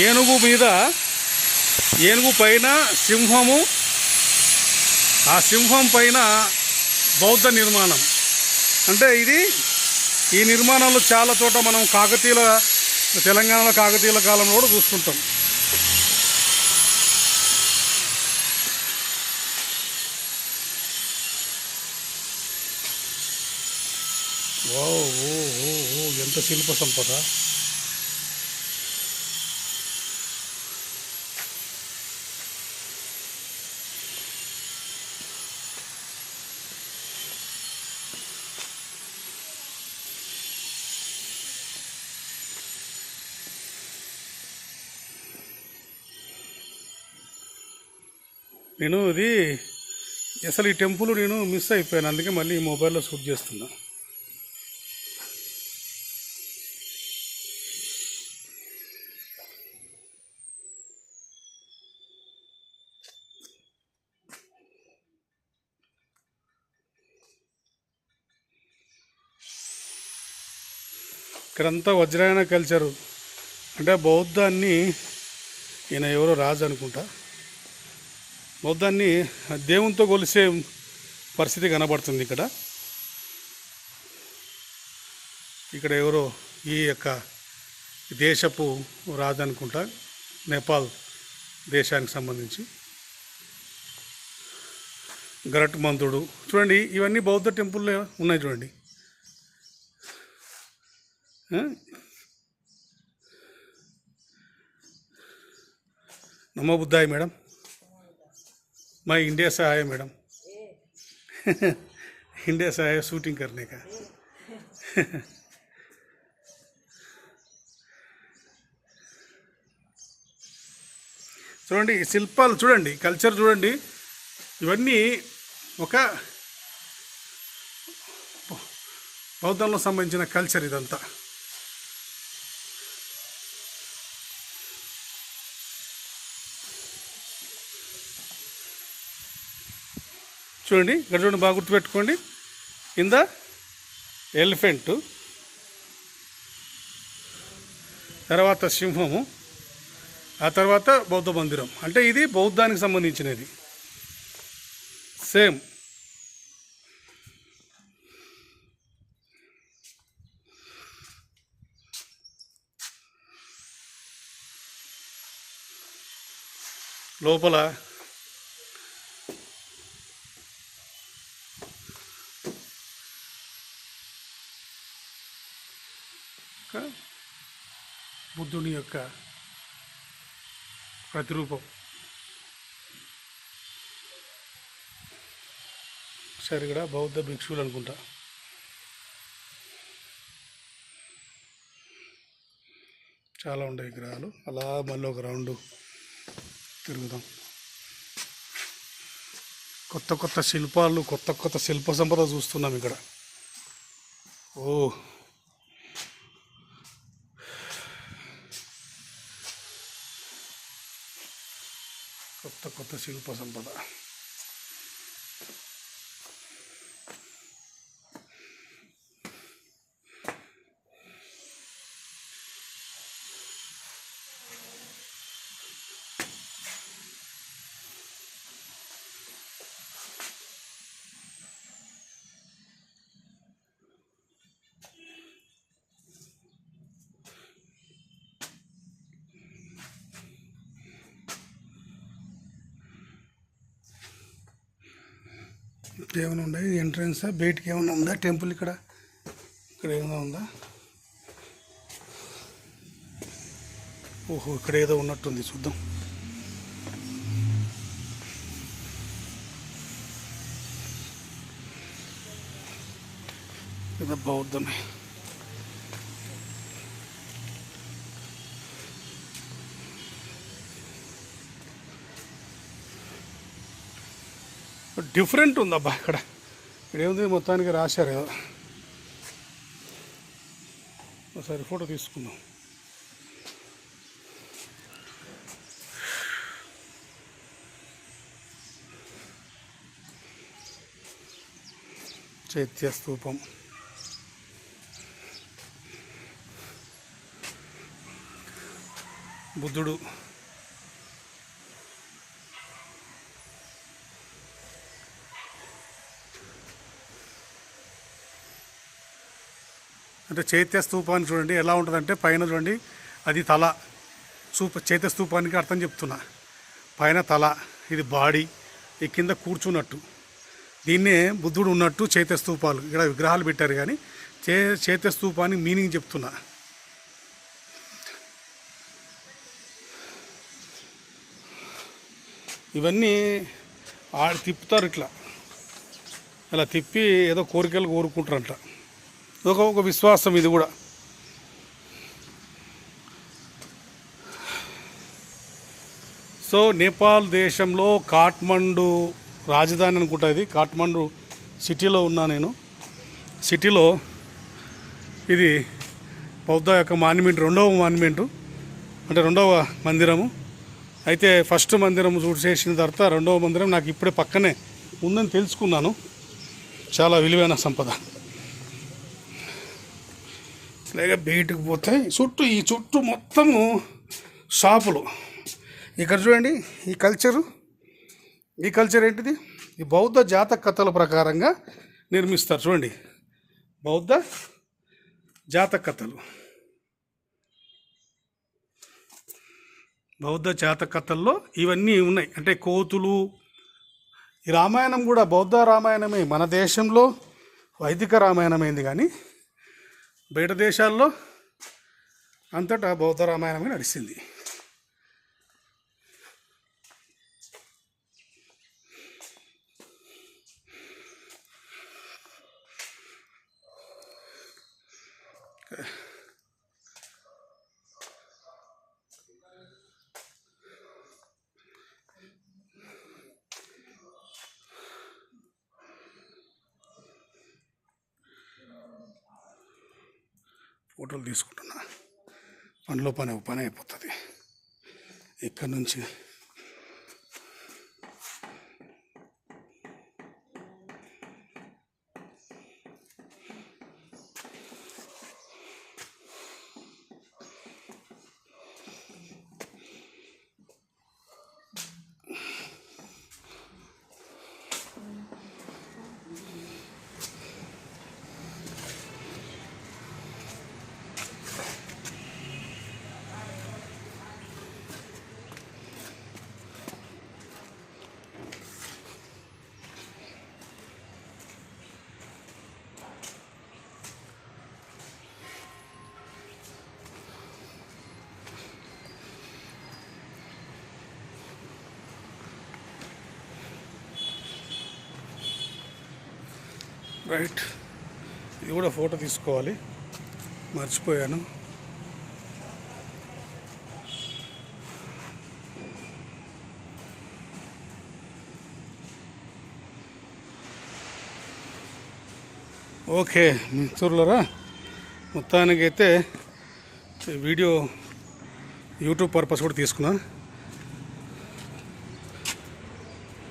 ఏనుగు మీద ఏనుగు పైన సింహము ఆ సింహం పైన బౌద్ధ నిర్మాణం. అంటే ఇది ఈ నిర్మాణంలో చాలా చోట మనం కాకతీయుల తెలంగాణలో కాకతీయుల కాలంలో కూడా చూస్తుంటాం. ఓ ఓ ఓ ఎంత శిల్ప సంపద. నేను ఇది అసలు ఈ టెంపుల్ నేను మిస్ అయిపోయాను. అందుకే మళ్ళీ ఈ మొబైల్లో షూట్ చేస్తున్నా. ఇక్కడంతా వజ్రాయణ కల్చరు అంటే బౌద్ధాన్ని ఈయన ఎవరో రాజు అనుకుంటా. బౌద్ధాన్ని దేవునితో కొలిసే పరిస్థితి కనబడుతుంది ఇక్కడ. ఇక్కడ ఎవరో ఈ యొక్క దేశపు రాజు అనుకుంటా నేపాల్ దేశానికి సంబంధించి. గరట్ మంతుడు చూడండి ఇవన్నీ బౌద్ధ టెంపుల్లో ఉన్నాయి చూడండి. నమో బుద్ధాయి మేడం. मैं इंडिया से आया मैडम इंडिया से आया शूटिंग करने का చూడండి ఈ శిల్పాలు చూడండి కల్చర్ చూడండి ఇవన్నీ ఒక బౌద్ధంలో సంబంధించిన కల్చర్ ఇదంతా చూడండి ఇక్కడ చూడండి బాగా గుర్తుపెట్టుకోండి. కింద ఎలిఫెంట్. తర్వాత సింహము. ఆ తర్వాత బౌద్ధ మందిరం. అంటే ఇది బౌద్ధానికి సంబంధించినది. సేమ్. లోపల బుద్ధుని యొక్క ప్రతిరూపం. సరే ఇక్కడ బౌద్ధ భిక్షువులు అనుకుంటా. చాలా ఉన్నాయి విగ్రహాలు. అలా మళ్ళీ ఒక రౌండ్ తిరుగుదాం. కొత్త కొత్త శిల్పాలు కొత్త కొత్త శిల్ప సంపద చూస్తున్నాం ఇక్కడ. ఓ కొత్త కొత్త శిల్ప సంపద ఏమైనా ఉందా? ఇది ఎంట్రన్స్? బయటికి ఏమైనా ఉందా? టెంపుల్ ఇక్కడ? ఇక్కడ ఏమైనా ఉందా? ఓహో ఇక్కడ ఏదో ఉన్నట్టుంది చూద్దాం. ఇది బౌద్ధమే. డిఫరెంట్ ఉందబ్బా ఇక్కడ. ఇక్కడేముంది మొత్తానికి రాశారు. కదా ఒకసారి ఫోటో తీసుకుందాం. చైత్య స్థూపం. బుద్ధుడు. అంటే చైత్య స్తూపాన్ని చూడండి ఎలా ఉంటుందంటే పైన చూడండి అది తల. సూప చైత్య స్తూపానికి అర్థం చెప్తున్నా. పైన తల ఇది బాడీ ఈ కింద కూర్చున్నట్టు. దీన్నే బుద్ధుడు ఉన్నట్టు చైత్య స్తూపాలు ఇక్కడ విగ్రహాలు పెట్టారు కానీ చే చైత్య స్తూపానికి మీనింగ్ చెప్తున్నా. ఇవన్నీ ఆడ తిప్పుతారు ఇట్లా. ఇలా తిప్పి ఏదో కోరికలు కోరుకుంటారంట. ఒక ఒక విశ్వాసం ఇది కూడా. సో నేపాల్ దేశంలో కాఠ్మండు రాజధాని అనుకుంటా ఇది. కాఠ్మండు సిటీలో ఉన్నా నేను. సిటీలో ఇది బౌద్ధ యొక్క మాన్యుమెంట్ రెండవ మాన్యుమెంటు అంటే రెండవ మందిరము. అయితే ఫస్ట్ మందిరం చేసిన తర్వాత రెండవ మందిరం నాకు ఇప్పుడే పక్కనే ఉందని తెలుసుకున్నాను. చాలా విలువైన సంపద. లేక బయటకు పోతే చుట్టూ ఈ చుట్టూ మొత్తము షాపులు. ఇక్కడ చూడండి ఈ కల్చరు ఈ కల్చర్ ఏంటిది? ఈ బౌద్ధ జాతక కథల ప్రకారంగా నిర్మిస్తారు. చూడండి బౌద్ధ జాతక కథలు. బౌద్ధ జాతక కథల్లో ఇవన్నీ ఉన్నాయి. అంటే కోతులు ఈ రామాయణం కూడా బౌద్ధ రామాయణమే. మన దేశంలో వైదిక రామాయణమైంది కానీ బయట దేశాల్లో అంతటా బౌద్ధ రామాయణమే నడిచింది ఫోటోలు తీసుకుంటున్నా. పనిలో పని పని అయిపోతుంది. ఇక్కడ నుంచి రైట్. ఇది కూడా ఫోటో తీసుకోవాలి. మర్చిపోయాను. ఓకే మిత్రులరా మొత్తానికైతే వీడియో యూట్యూబ్ పర్పస్ కూడా తీసుకున్నా.